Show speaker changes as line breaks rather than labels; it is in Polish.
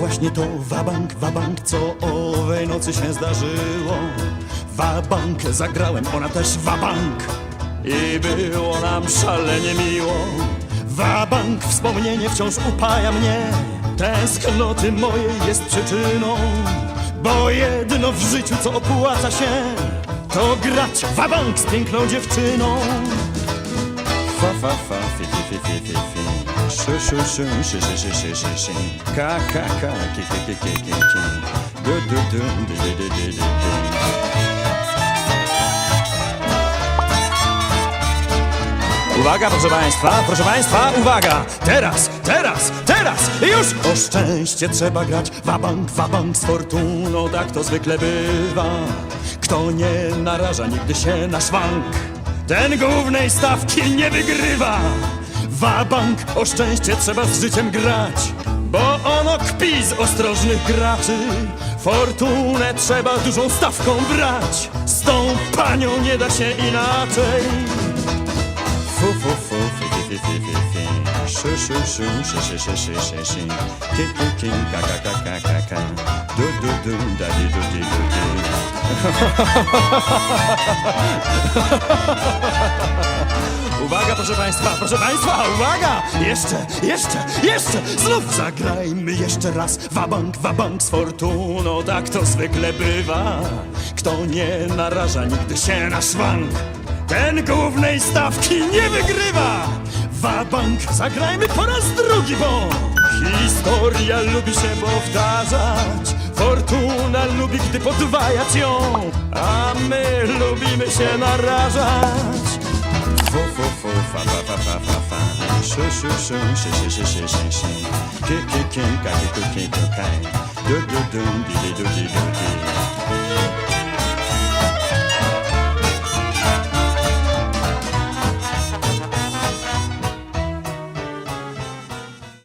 właśnie to wabank, wabank, co owej nocy się zdarzyło. Wabank, zagrałem, ona też wabank. I było nam szalenie miło. Wabank, wspomnienie wciąż upaja mnie. Tęsknoty mojej jest przyczyną. Bo jedno w życiu, co opłaca się, to grać wabank z piękną dziewczyną. Fa fa fa fi fi fi fi fi fi Ka ka ka ki ki ki ki ki ki Du du du du du du du du Uwaga, proszę Państwa, proszę Państwa, uwaga! Teraz, teraz, teraz, już! O szczęście trzeba grać, wabank, wabank z fortuną, tak to zwykle bywa. Kto nie naraża nigdy się na szwank, ten głównej stawki nie wygrywa. Wabank, o szczęście trzeba z życiem grać, bo ono kpi z ostrożnych graczy. Fortunę trzeba dużą stawką brać, z tą panią nie da się inaczej. Fu fu fu fi fi fi fi fi fi Shu shu shu shi shi shi shi shi shi Ki ki ki ka ka Uwaga proszę Państwa, proszę Państwa, uwaga! Jeszcze, jeszcze, jeszcze! Znów zagrajmy jeszcze raz Wabank, wabank z fortuną, tak to zwykle bywa Kto nie naraża nigdy się na szwank ten głównej stawki nie wygrywa! Wabank, zagrajmy po raz drugi, bo historia lubi się powtarzać. fortuna lubi gdy podwajać ją A my lubimy się narażać Fu fu fu fa, fa, fa, fa, fa, fa. Shu shu shu szy, szy, szy, szy, szy, szy Ki, ki, ki, ka, ki, ku, ki, ku, kaj Du, du, du di, di, du, di, du, di.